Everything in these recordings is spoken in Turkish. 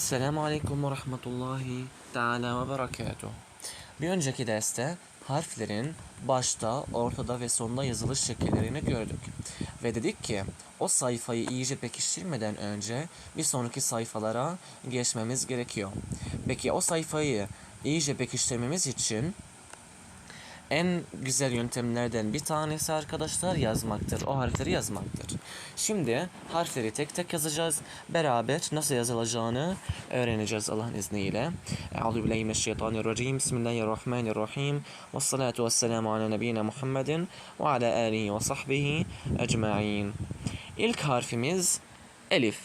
Esselamu Aleyküm ve Rahmetullahi Teala ve Berekatuhu. Bir önceki derste harflerin başta, ortada ve sonda yazılış şekillerini gördük. Ve dedik ki o sayfayı iyice pekiştirmeden önce bir sonraki sayfalara geçmemiz gerekiyor. Peki o sayfayı iyice pekiştirmemiz için en güzel yöntemlerden bir tanesi arkadaşlar yazmaktır. O harfleri yazmaktır. Şimdi harfleri tek tek yazacağız. Beraber nasıl yazılacağını öğreneceğiz Allah'ın izniyle. Euzubillahimineşşeytanirracim. Bismillahirrahmanirrahim. Ve salatu ve selamu ala nebiyyina Muhammedin ve ala alihi ve sahbihi ecma'in. İlk harfimiz Elif.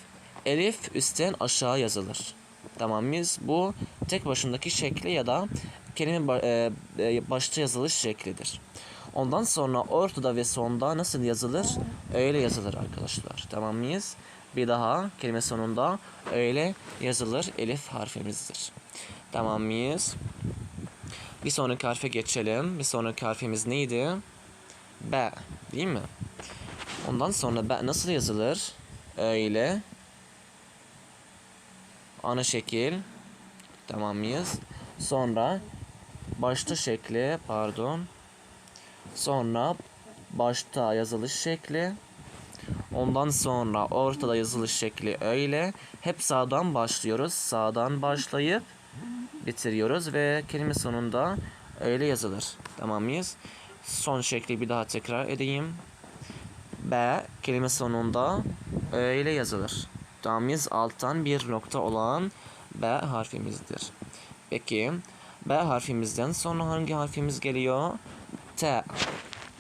Elif üstten aşağı yazılır. Tamam mıyız? Bu tek başındaki şekli ya da kelime ba- e, e, başta yazılış şeklidir. Ondan sonra ortada ve sonda nasıl yazılır? Öyle yazılır arkadaşlar. Tamam mıyız? Bir daha kelime sonunda öyle yazılır. Elif harfimizdir. Tamam mıyız? Bir sonraki harfe geçelim. Bir sonraki harfimiz neydi? B. Değil mi? Ondan sonra B nasıl yazılır? Öyle. Ana şekil. Tamam mıyız? Sonra başta şekli pardon. Sonra başta yazılış şekli. Ondan sonra ortada yazılış şekli öyle. Hep sağdan başlıyoruz. Sağdan başlayıp bitiriyoruz ve kelime sonunda öyle yazılır. Tamam mıyız? Son şekli bir daha tekrar edeyim. B kelime sonunda öyle yazılır. Tamam mıyız? Alttan bir nokta olan B harfimizdir. Peki B harfimizden sonra hangi harfimiz geliyor? T.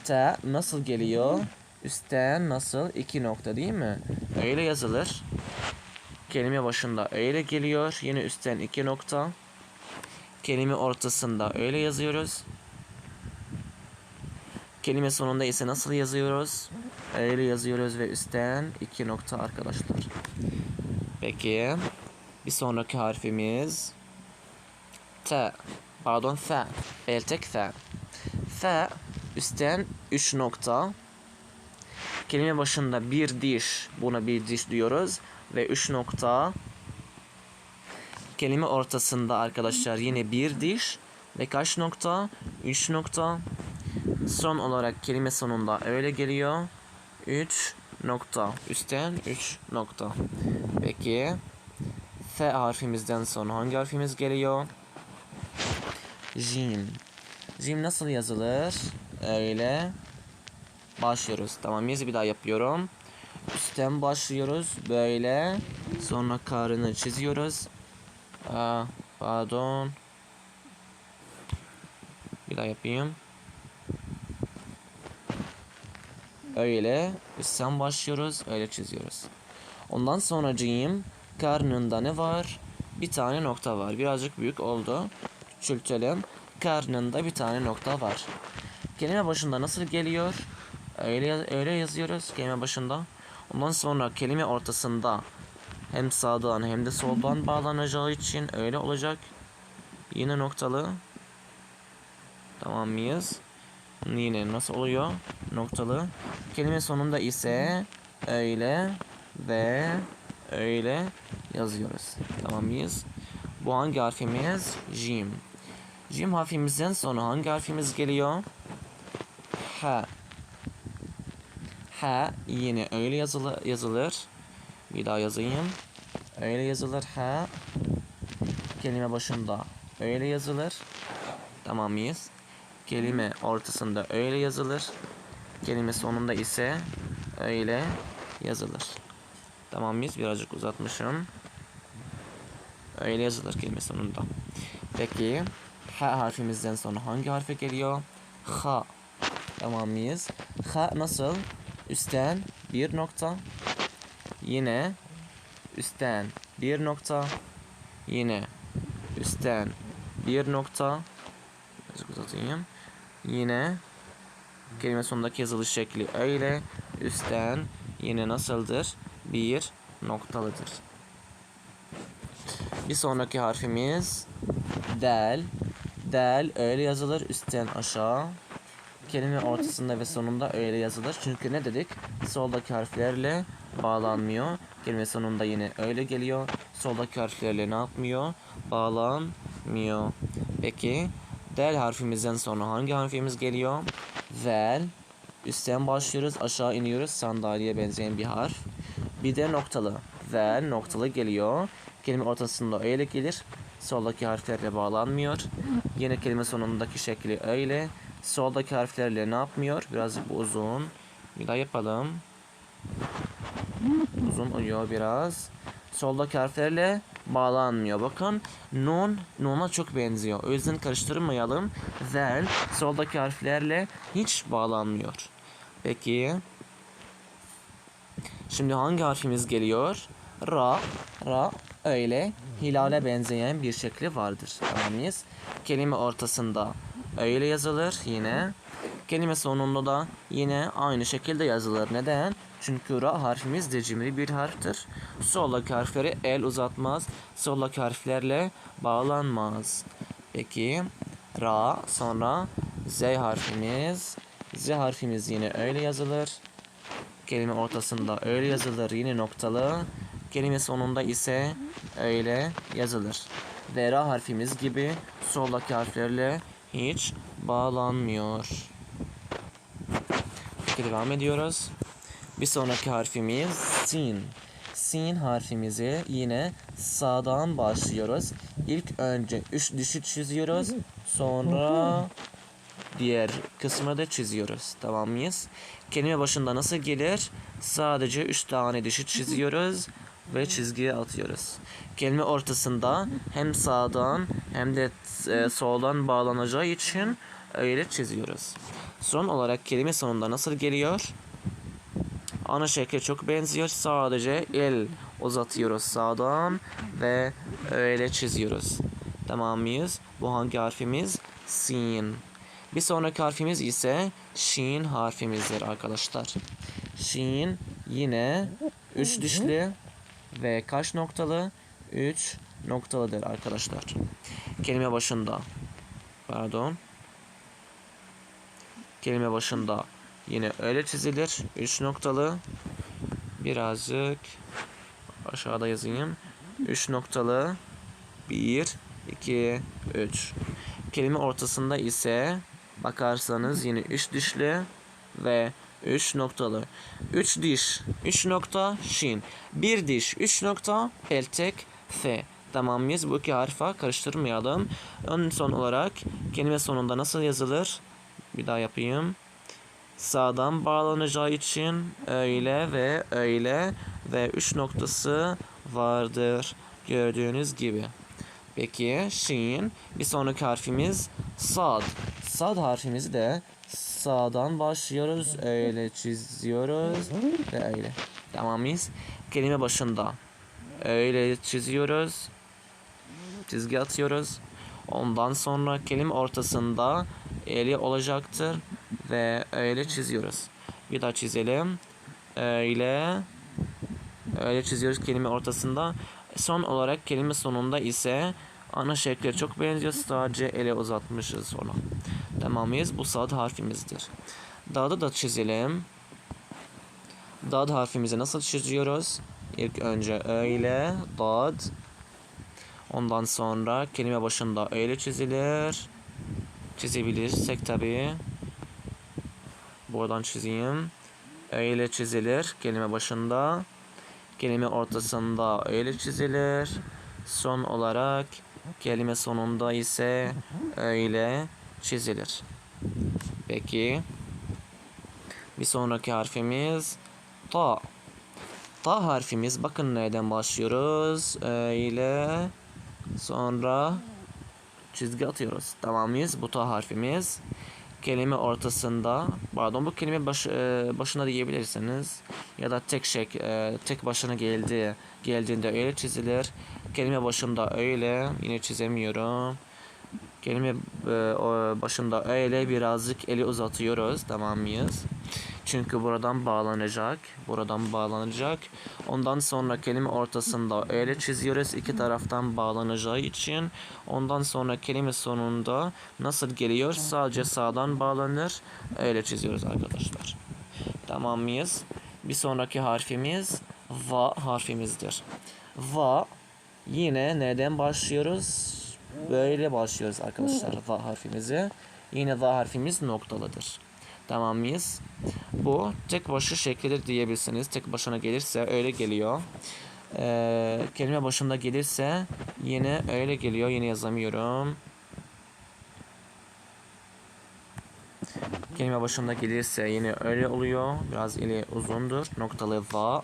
T nasıl geliyor? Üstten nasıl? iki nokta değil mi? Öyle yazılır. Kelime başında öyle geliyor. Yine üstten iki nokta. Kelime ortasında öyle yazıyoruz. Kelime sonunda ise nasıl yazıyoruz? Öyle yazıyoruz ve üstten iki nokta arkadaşlar. Peki bir sonraki harfimiz T. Pardon F. Beltek F. F üstten 3 nokta. Kelime başında bir diş. Buna bir diş diyoruz. Ve 3 nokta. Kelime ortasında arkadaşlar yine bir diş. Ve kaç nokta? 3 nokta. Son olarak kelime sonunda öyle geliyor. 3 nokta. Üstten 3 nokta. Peki. F harfimizden sonra hangi harfimiz geliyor? Jim. Jim nasıl yazılır? Öyle. Başlıyoruz. Tamam mıyız? Bir daha yapıyorum. Üstten başlıyoruz. Böyle. Sonra karını çiziyoruz. Aa, pardon. Bir daha yapayım. Öyle. Üstten başlıyoruz. Öyle çiziyoruz. Ondan sonra Jim karnında ne var? Bir tane nokta var. Birazcık büyük oldu. Küçültelim. Karnında bir tane nokta var. Kelime başında nasıl geliyor? Öyle, öyle yazıyoruz kelime başında. Ondan sonra kelime ortasında hem sağdan hem de soldan bağlanacağı için öyle olacak. Yine noktalı. Tamam mıyız? Yine nasıl oluyor? Noktalı. Kelime sonunda ise öyle ve öyle yazıyoruz. Tamam mıyız? Bu hangi harfimiz? Jim. Jim harfimizden sonra hangi harfimiz geliyor? H. H yine öyle yazılı, yazılır. Bir daha yazayım. Öyle yazılır H. Kelime başında öyle yazılır. Tamam mıyız? Kelime ortasında öyle yazılır. Kelime sonunda ise öyle yazılır. Tamam mıyız? Birazcık uzatmışım. Öyle yazılır kelime sonunda. Peki H harfimizden sonra hangi harfe geliyor? H. Tamam mıyız? H nasıl? Üstten bir nokta. Yine üstten bir nokta. Yine üstten bir nokta. Uzatayım. Yine kelime sonundaki yazılış şekli öyle. Üstten yine nasıldır? Bir noktalıdır. Bir sonraki harfimiz del. Del öyle yazılır üstten aşağı. Kelime ortasında ve sonunda öyle yazılır. Çünkü ne dedik? Soldaki harflerle bağlanmıyor. Kelime sonunda yine öyle geliyor. soldaki harflerle ne yapmıyor? Bağlanmıyor. Peki del harfimizden sonra hangi harfimiz geliyor? Vel. Üstten başlıyoruz aşağı iniyoruz sandalyeye benzeyen bir harf. Bir de noktalı. Vel noktalı geliyor. Kelime ortasında öyle gelir. Soldaki harflerle bağlanmıyor. Yine kelime sonundaki şekli öyle. Soldaki harflerle ne yapmıyor? Birazcık uzun. Bir daha yapalım. Uzun uyuyor biraz. Soldaki harflerle bağlanmıyor. Bakın nun nuna çok benziyor. O yüzden karıştırmayalım. Vel soldaki harflerle hiç bağlanmıyor. Peki. Şimdi hangi harfimiz geliyor? Ra. Ra öyle hilale benzeyen bir şekli vardır. Tamam? Kelime ortasında öyle yazılır yine. Kelime sonunda da yine aynı şekilde yazılır. Neden? Çünkü ra harfimiz de cimri bir harftir. Soldaki harfleri el uzatmaz. Soldaki harflerle bağlanmaz. Peki ra sonra z harfimiz. Z harfimiz yine öyle yazılır. Kelime ortasında öyle yazılır yine noktalı. Kelime sonunda ise öyle yazılır. Ve ra harfimiz gibi soldaki harflerle hiç bağlanmıyor. Peki devam ediyoruz. Bir sonraki harfimiz sin. Sin harfimizi yine sağdan başlıyoruz. İlk önce üç dişi çiziyoruz. Sonra diğer kısmı da çiziyoruz. Tamam mıyız? Kelime başında nasıl gelir? Sadece 3 tane dişi çiziyoruz ve çizgiye atıyoruz. Kelime ortasında hem sağdan hem de e, soldan bağlanacağı için öyle çiziyoruz. Son olarak kelime sonunda nasıl geliyor? Ana şekle çok benziyor. Sadece el uzatıyoruz sağdan ve öyle çiziyoruz. Tamam mıyız? Bu hangi harfimiz? Sin. Bir sonraki harfimiz ise şin harfimizdir arkadaşlar. Şin yine üç dişli ve kaç noktalı? 3 noktalıdır arkadaşlar. Kelime başında pardon. Kelime başında yine öyle çizilir. 3 noktalı. Birazcık aşağıda yazayım. 3 noktalı 1 2 3. Kelime ortasında ise bakarsanız yine 3 dişli ve 3 noktalı. 3 diş, 3 nokta şin. 1 diş, 3 nokta peltek f. Tamam mıyız? Bu iki harfa karıştırmayalım. Ön son olarak kelime sonunda nasıl yazılır? Bir daha yapayım. Sağdan bağlanacağı için öyle ve öyle ve 3 noktası vardır. Gördüğünüz gibi. Peki şin bir sonraki harfimiz sad. Sad harfimizi de sağdan başlıyoruz. Öyle çiziyoruz ve öyle. Tamam mıyız? Kelime başında öyle çiziyoruz. Çizgi atıyoruz. Ondan sonra kelime ortasında eli olacaktır ve öyle çiziyoruz. Bir daha çizelim. Öyle öyle çiziyoruz kelime ortasında. Son olarak kelime sonunda ise ana şekle çok benziyor. Sadece ele uzatmışız onu. Tamam mıyız? Bu sad harfimizdir. Dağda da çizelim. Dad harfimizi nasıl çiziyoruz? İlk önce öyle, dad. Ondan sonra kelime başında öyle çizilir. Çizebilirsek tabii. Buradan çizeyim. Öyle çizilir kelime başında. Kelime ortasında öyle çizilir. Son olarak kelime sonunda ise öyle çizilir. Peki. Bir sonraki harfimiz ta. Ta harfimiz bakın nereden başlıyoruz. Öyle. Sonra çizgi atıyoruz. Tamam? Bu ta harfimiz. Kelime ortasında, pardon bu kelime baş, e, başına diyebilirsiniz ya da tek şey e, tek başına geldi geldiğinde öyle çizilir. Kelime başında öyle yine çizemiyorum. Kelime e, başında öyle birazcık eli uzatıyoruz tamam mıyız? Çünkü buradan bağlanacak. Buradan bağlanacak. Ondan sonra kelime ortasında öyle çiziyoruz. iki taraftan bağlanacağı için. Ondan sonra kelime sonunda nasıl geliyor? Sadece sağdan bağlanır. Öyle çiziyoruz arkadaşlar. Tamam mıyız? Bir sonraki harfimiz va harfimizdir. Va Yine nereden başlıyoruz? Böyle başlıyoruz arkadaşlar za harfimizi. Yine za harfimiz noktalıdır. Tamam mıyız? Bu tek başı şeklidir diyebilirsiniz. Tek başına gelirse öyle geliyor. Ee, kelime başında gelirse yine öyle geliyor. Yine yazamıyorum. Kelime başında gelirse yine öyle oluyor. Biraz ili uzundur. Noktalı va.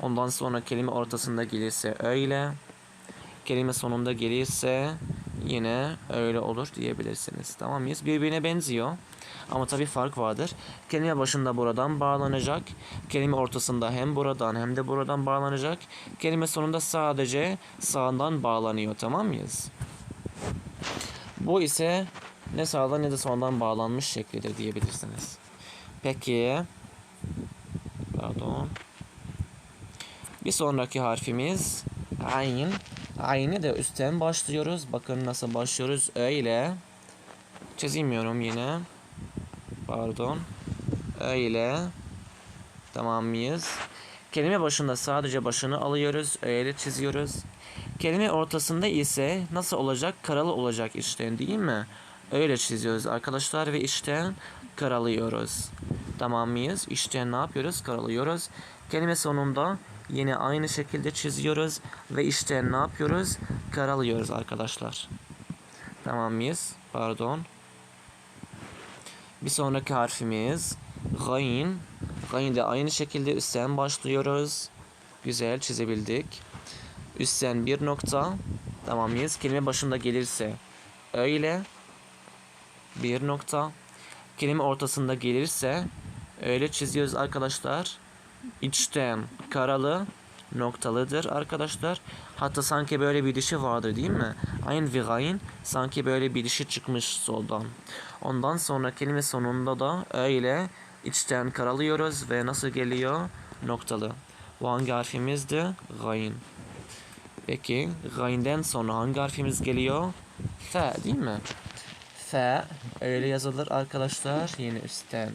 Ondan sonra kelime ortasında gelirse öyle. Kelime sonunda gelirse yine öyle olur diyebilirsiniz. Tamam mıyız? Birbirine benziyor. Ama tabii fark vardır. Kelime başında buradan bağlanacak. Kelime ortasında hem buradan hem de buradan bağlanacak. Kelime sonunda sadece sağdan bağlanıyor. Tamam mıyız? Bu ise ne sağdan ne de soldan bağlanmış şeklidir diyebilirsiniz. Peki. Pardon. Bir sonraki harfimiz ayn. Aynı da üstten başlıyoruz. Bakın nasıl başlıyoruz. Öyle. Çizemiyorum yine. Pardon. Öyle. Tamam mıyız? Kelime başında sadece başını alıyoruz. Öyle çiziyoruz. Kelime ortasında ise nasıl olacak? Karalı olacak işten değil mi? Öyle çiziyoruz arkadaşlar ve işten karalıyoruz. Tamam mıyız? İşten ne yapıyoruz? Karalıyoruz. Kelime sonunda yine aynı şekilde çiziyoruz ve işten ne yapıyoruz? Karalıyoruz arkadaşlar. Tamam mıyız? Pardon. Bir sonraki harfimiz gayn. Gayn de aynı şekilde üstten başlıyoruz. Güzel çizebildik. Üstten bir nokta. Tamam mıyız? Kelime başında gelirse öyle. Bir nokta. Kelime ortasında gelirse öyle çiziyoruz arkadaşlar. İçten karalı noktalıdır arkadaşlar. Hatta sanki böyle bir dişi vardır değil mi? Ve gayn sanki böyle bir dişi çıkmış soldan. Ondan sonra kelime sonunda da öyle içten karalıyoruz ve nasıl geliyor? Noktalı. Bu hangi harfimizdi? Gayn. Peki gayn'den sonra hangi harfimiz geliyor? F değil mi? F öyle yazılır arkadaşlar. Yine üstten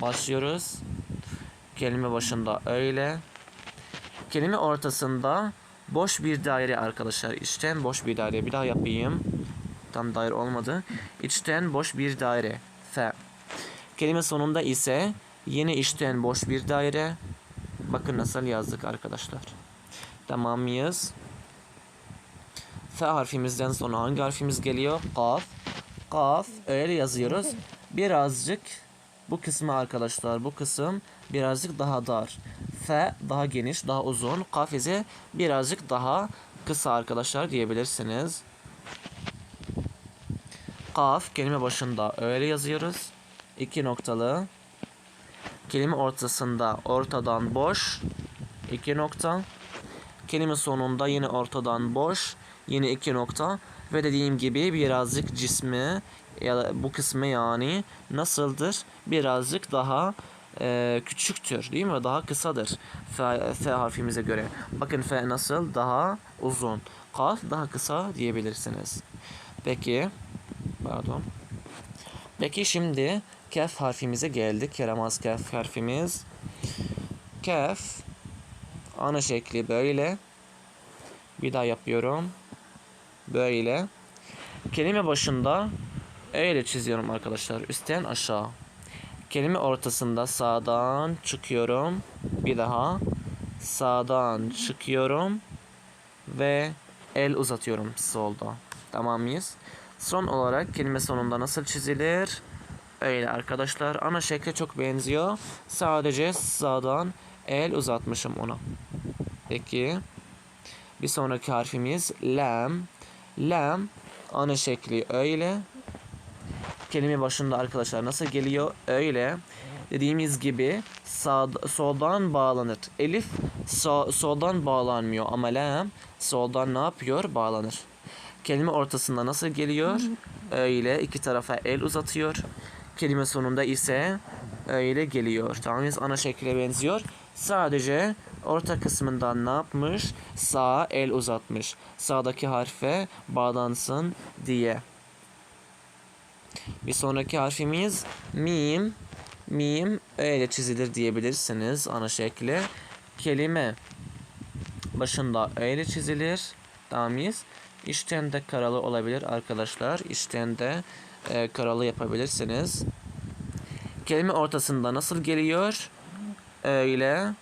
başlıyoruz. Kelime başında öyle. Kelime ortasında boş bir daire arkadaşlar. İçten boş bir daire. Bir daha yapayım. Tam daire olmadı. İçten boş bir daire. F. Kelime sonunda ise yine içten boş bir daire. Bakın nasıl yazdık arkadaşlar. Tamam mıyız? F harfimizden sonra hangi harfimiz geliyor? Kaf. Kaf. Öyle yazıyoruz. Birazcık bu kısmı arkadaşlar bu kısım birazcık daha dar. F daha geniş, daha uzun. Kaf ise birazcık daha kısa arkadaşlar diyebilirsiniz. Kaf kelime başında öyle yazıyoruz. İki noktalı. Kelime ortasında ortadan boş. iki nokta. Kelime sonunda yine ortadan boş. Yine iki nokta. Ve dediğim gibi birazcık cismi ya da bu kısmı yani nasıldır? Birazcık daha e, küçüktür değil mi? Daha kısadır F, F harfimize göre. Bakın F nasıl? Daha uzun. Kaf daha kısa diyebilirsiniz. Peki. Pardon. Peki şimdi kef harfimize geldik. Yaramaz kef harfimiz. Kef ana şekli böyle. Bir daha yapıyorum. Böyle. Kelime başında öyle çiziyorum arkadaşlar. Üstten aşağı. Kelime ortasında sağdan çıkıyorum. Bir daha sağdan çıkıyorum ve el uzatıyorum solda. Tamam mıyız? Son olarak kelime sonunda nasıl çizilir? Öyle arkadaşlar. Ana şekle çok benziyor. Sadece sağdan el uzatmışım ona. Peki. Bir sonraki harfimiz lam. Lam ana şekli öyle. Kelime başında arkadaşlar nasıl geliyor? Öyle. Dediğimiz gibi sağ, soldan bağlanır. Elif sağ, soldan bağlanmıyor ama lam soldan ne yapıyor? Bağlanır. Kelime ortasında nasıl geliyor? Öyle iki tarafa el uzatıyor. Kelime sonunda ise öyle geliyor. Tamam mıyız? Ana şekle benziyor. Sadece orta kısmından ne yapmış? Sağa el uzatmış. Sağdaki harfe bağlansın diye. Bir sonraki harfimiz mim. Mim öyle çizilir diyebilirsiniz ana şekli. Kelime başında öyle çizilir. Tamam mıyız? İçten de karalı olabilir arkadaşlar. İçten de e, karalı yapabilirsiniz. Kelime ortasında nasıl geliyor? Öyle.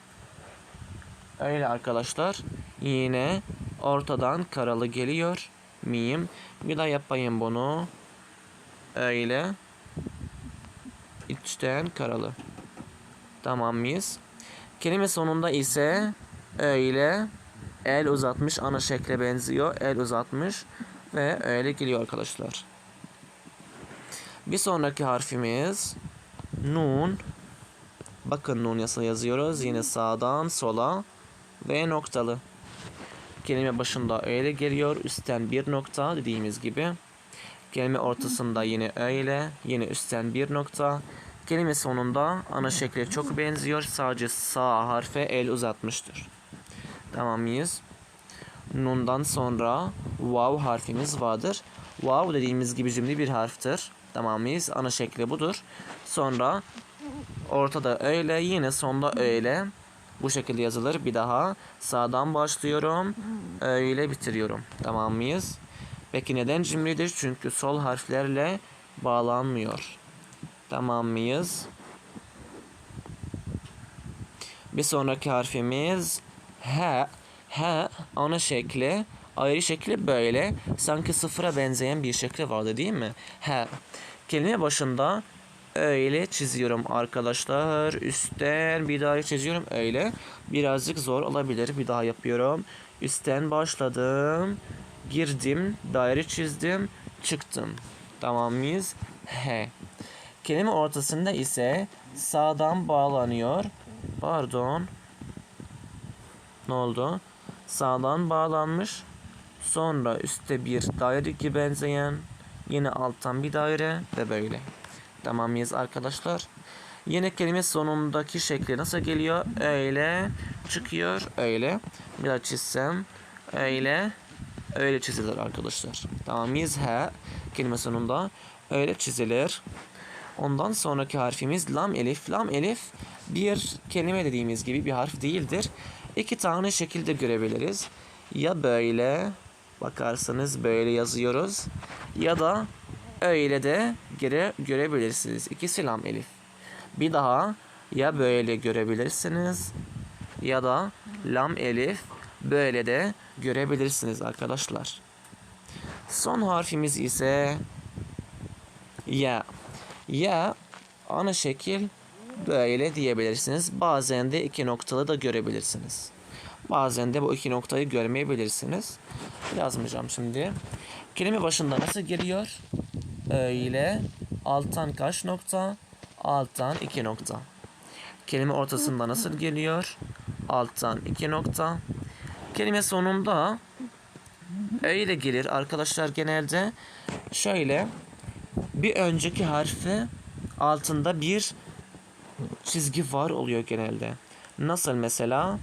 Öyle arkadaşlar. Yine ortadan karalı geliyor. Mim. Bir daha yapayım bunu. Öyle. İçten karalı. Tamam mıyız? Kelime sonunda ise öyle el uzatmış ana şekle benziyor. El uzatmış ve öyle geliyor arkadaşlar. Bir sonraki harfimiz nun. Bakın nun nasıl yazıyoruz. Yine sağdan sola ve noktalı. Kelime başında öyle geliyor. Üstten bir nokta dediğimiz gibi. Kelime ortasında yine öyle. Yine üstten bir nokta. Kelime sonunda ana şekle çok benziyor. Sadece sağ harfe el uzatmıştır. Tamam mıyız? Nundan sonra vav harfimiz vardır. Vav dediğimiz gibi cümle bir harftir. Tamam mıyız? Ana şekli budur. Sonra ortada öyle yine sonda öyle. Bu şekilde yazılır. Bir daha sağdan başlıyorum. Öyle bitiriyorum. Tamam mıyız? Peki neden cimridir? Çünkü sol harflerle bağlanmıyor. Tamam mıyız? Bir sonraki harfimiz H. H ana şekli ayrı şekli böyle. Sanki sıfıra benzeyen bir şekli vardı değil mi? H. Kelime başında öyle çiziyorum arkadaşlar. Üstten bir daha çiziyorum öyle. Birazcık zor olabilir. Bir daha yapıyorum. Üstten başladım. Girdim. Daire çizdim. Çıktım. Tamam mıyız? He. Kelime ortasında ise sağdan bağlanıyor. Pardon. Ne oldu? Sağdan bağlanmış. Sonra üstte bir daire gibi benzeyen. Yine alttan bir daire ve böyle. Tamam mıyız arkadaşlar? Yine kelime sonundaki şekli nasıl geliyor? Öyle çıkıyor. Öyle. Bir daha çizsem. Öyle. Öyle çizilir arkadaşlar. Tamam mıyız? He. Kelime sonunda öyle çizilir. Ondan sonraki harfimiz lam elif. Lam elif bir kelime dediğimiz gibi bir harf değildir. İki tane şekilde görebiliriz. Ya böyle bakarsanız böyle yazıyoruz ya da öyle de göre, görebilirsiniz. İkisi lam elif. Bir daha ya böyle görebilirsiniz ya da lam elif böyle de görebilirsiniz arkadaşlar. Son harfimiz ise ya. Ya ana şekil böyle diyebilirsiniz. Bazen de iki noktalı da görebilirsiniz. Bazen de bu iki noktayı görmeyebilirsiniz. Yazmayacağım şimdi. Kelime başında nasıl geliyor? Öyle. Alttan kaç nokta? Alttan iki nokta. Kelime ortasında nasıl geliyor? Alttan iki nokta. Kelime sonunda öyle gelir arkadaşlar genelde. Şöyle bir önceki harfi altında bir çizgi var oluyor genelde. Nasıl mesela?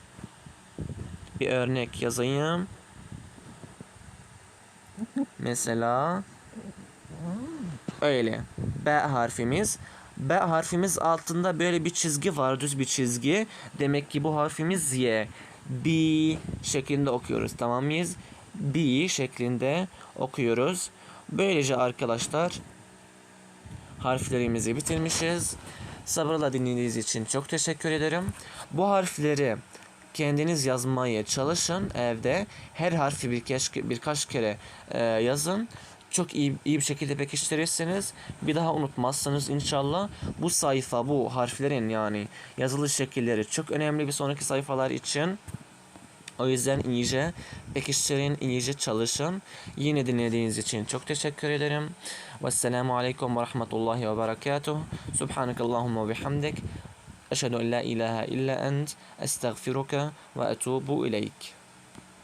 Bir örnek yazayım. Mesela öyle. B harfimiz. B harfimiz altında böyle bir çizgi var. Düz bir çizgi. Demek ki bu harfimiz Y. B şeklinde okuyoruz. Tamam mıyız? B şeklinde okuyoruz. Böylece arkadaşlar harflerimizi bitirmişiz. Sabırla dinlediğiniz için çok teşekkür ederim. Bu harfleri kendiniz yazmaya çalışın evde. Her harfi birkaç, birkaç kere e, yazın. Çok iyi, iyi bir şekilde pekiştirirsiniz. Bir daha unutmazsınız inşallah. Bu sayfa, bu harflerin yani yazılış şekilleri çok önemli bir sonraki sayfalar için. O yüzden iyice pekiştirin, iyice çalışın. Yine dinlediğiniz için çok teşekkür ederim. Vesselamu Aleyküm ve Rahmetullahi ve Berekatuhu. Subhanakallahumma ve bihamdik. Eşhedü en la ilahe illa ent. Estağfiruka ve etubu ileyk.